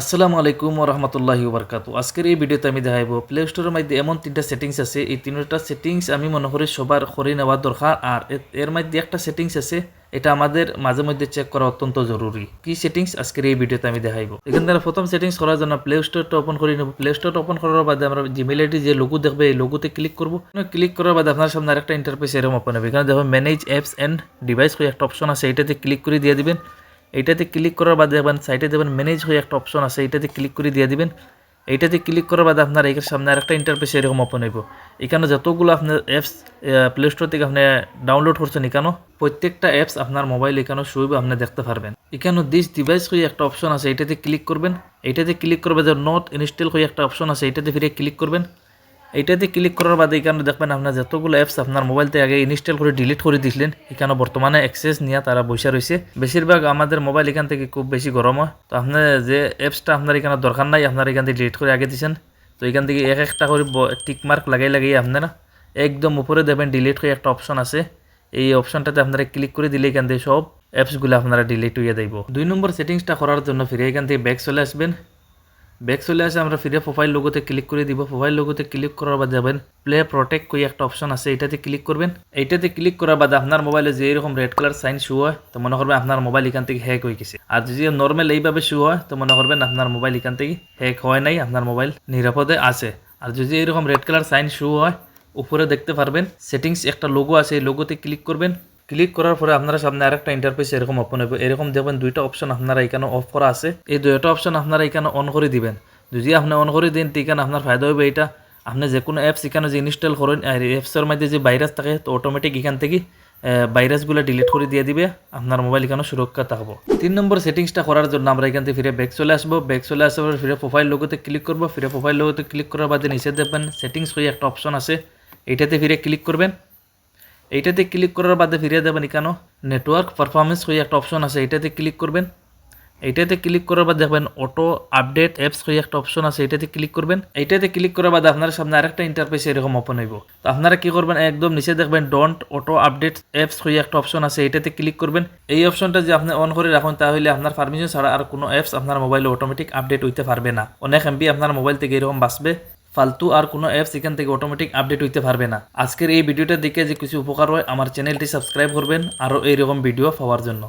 আসসালামু আলাইকুম রহমতুল্লাহি বরকাতু আজকের এই ভিডিওতে আমি দেখাইব প্লে স্টোরের মধ্যে এমন তিনটা সেটিংস আছে। এই তিনটা সেটিংস আমি মনে করি সবার করে নেওয়া দরকার। আর এর মধ্যে একটা সেটিংস আছে, এটা আমাদের মাঝে মধ্যে চেক করা অত্যন্ত জরুরি। কি সেটিংস আজকের এই ভিডিওতে আমি দেখাইব। এখান থেকে প্রথম সেটিংস করার জন্য প্লে স্টোরটা ওপেন করে নেব। প্লে স্টোরটা ওপেন করার বাদে আমরা জিমেল আইডি যে লোগো দেখবে, এই লোগোতে ক্লিক করব। ক্লিক করার বাদে আপনার সামনে আরেকটা ইন্টারফেস এরকম ওপেন হবে। এখানে দেখো ম্যানেজ অ্যাপস অ্যান্ড ডিভাইস হয়ে একটা অপশন আছে। এটাতে ক্লিক করে দিয়ে দিবেন। এইটাতে ক্লিক করার বাদে দেখবেন সাইটে দেবেন ম্যানেজ হয়ে একটা অপশন আছে, এইটাতে ক্লিক করে দিয়ে দিবেন। এইটাতে ক্লিক করার বাদে আপনার এখানে সামনে আরেকটা ইন্টারফেস এরকম ওপেন হইব। এখানে যতগুলো আপনার অ্যাপস প্লে স্টোর থেকে আপনি ডাউনলোড করছেন এখানেও, প্রত্যেকটা অ্যাপস আপনার মোবাইল এখানে শুইব আপনি দেখতে পারবেন। এখানে দিস ডিভাইস হয়ে একটা অপশন আছে, এইটাতে ক্লিক করবেন। এইটাতে ক্লিক করবে যে নট ইনস্টল হয়ে একটা অপশন আছে, এইটাতে ফিরে ক্লিক করবেন। এইটাতে ক্লিক করার বাদে এখানে দেখবেন আপনার যতগুলো অ্যাপস আপনার মোবাইল থেকে আগে ইনস্টল করে ডিলিট করে দিছিলেন এখানে বর্তমানে অ্যাক্সেস নিয়ে তারা বসে রয়েছে। বেশিরভাগ আমাদের মোবাইল এখান থেকে খুব বেশি গরম হয়। তো আপনার যে অ্যাপসটা আপনার এখানে দরকার নাই, আপনার এখান থেকে ডিলিট করে আগে দিয়েছেন তো এখান থেকে এক একটা করে টিক মার্ক লাগাই লাগিয়ে আপনারা একদম উপরে দেবেন ডিলিট হয়ে একটা অপশন আছে। এই অপশনটাতে আপনারা ক্লিক করে দিলে এখান থেকে সব অ্যাপসগুলো আপনারা ডিলিট হয়ে যাইব। দুই নম্বর সেটিংসটা করার জন্য ফিরে এখান থেকে ব্যাক চলে আসবেন। ব্যাক চলে আসে, আমরা ফিরে প্রোফাইল লোগোতে ক্লিক করে দিব। প্রোফাইল লোগোতে ক্লিক করার বাদে যাবেন প্লে প্রোটেক্ট কই একটা অপশন আছে, এটাতে ক্লিক করবেন। এইটাতে ক্লিক করার বাদে আপনার মোবাইলে যে এরকম রেড কালার সাইন শু হয়, তো মনে করবেন আপনার মোবাইল এখান থেকে হ্যাক হয়ে গেছে। আর যদি নর্মাল এইভাবে শু হয়, তো মনে করবেন আপনার মোবাইল এখান থেকে হ্যাক হয় নাই, আপনার মোবাইল নিরাপদে আছে। আর যদি এরকম রেড কালার সাইন শু হয়, উপরে দেখতে পারবেন সেটিংস একটা লোগো আছে, এই লোগোতে ক্লিক করবেন। ক্লিক করার পরে আপনারা সামনে আরেকটা ইন্টারফেস এরকম ওপেন হবে এরকম দেখবেন দুইটা অপশন আপনারা এখানে অফ করা আছে। এই দুইটা অপশন আপনারা এখানে অন করে দিবেন। যদি আপনি অন করে দিন এখানে আপনার ফায়দা হবে এটা আপনি যে কোনো অ্যাপস এখানে যে ইনস্টল করেন, আর অ্যাপসের মধ্যে যে ভাইরাস থাকে, তো অটোমেটিক এখান থেকে ভাইরাসগুলো ডিলিট করে দিয়ে দিবে। আপনার মোবাইল এখানে সুরক্ষা থাকব। তিন নম্বর সেটিংসটা করার জন্য আমরা এখান থেকে ফিরে ব্যাক চলে আসব। ব্যাক চলে আসার পর ফিরে প্রোফাইল লোগোতে ক্লিক করব। ফিরে প্রোফাইল লোগোতে ক্লিক করার বাদে নিচে দেখবেন সেটিংস হয়ে একটা অপশন আছে। এইটাতে ফিরে ক্লিক করবেন। এইটাতে ক্লিক করার বাদে ফিরে দেবেন এখানে নেটওয়ার্ক পারফরমেন্স হয়ে একটা অপশন আছে, এইটাতে ক্লিক করবেন। এইটাতে ক্লিক করার বাদ দেখবেন অটো আপডেট অ্যাপস হয়ে একটা অপশন আছে এটাতে ক্লিক করবেন। এইটাতে ক্লিক করার বাদে আপনার সামনে আরেকটা ইন্টারফেস এরকম ওপেন হইব। তো আপনারা কি করবেন? একদম নিচে দেখবেন ডোন্ট অটো আপডেট অ্যাপস হয়ে একটা অপশন আছে এটাতে ক্লিক করবেন। এই অপশনটা যে আপনি অন করে রাখুন, তাহলে আপনার পারমিশন ছাড়া আর কোনো অ্যাপস আপনার মোবাইলে অটোমেটিক আপডেট হইতে পারবে না। অনেক এমবি আপনার মোবাইল থেকে এরকম বাঁচবে। ফালতু আর কোনো অ্যাপস এখান থেকে অটোমেটিক আপডেট হইতে পারবে না। আজকের এই ভিডিওটা দেখে যে কিছু উপকার হয়, আমার চ্যানেলটি সাবস্ক্রাইব করবেন, আরও এইরকম ভিডিও পাওয়ার জন্য।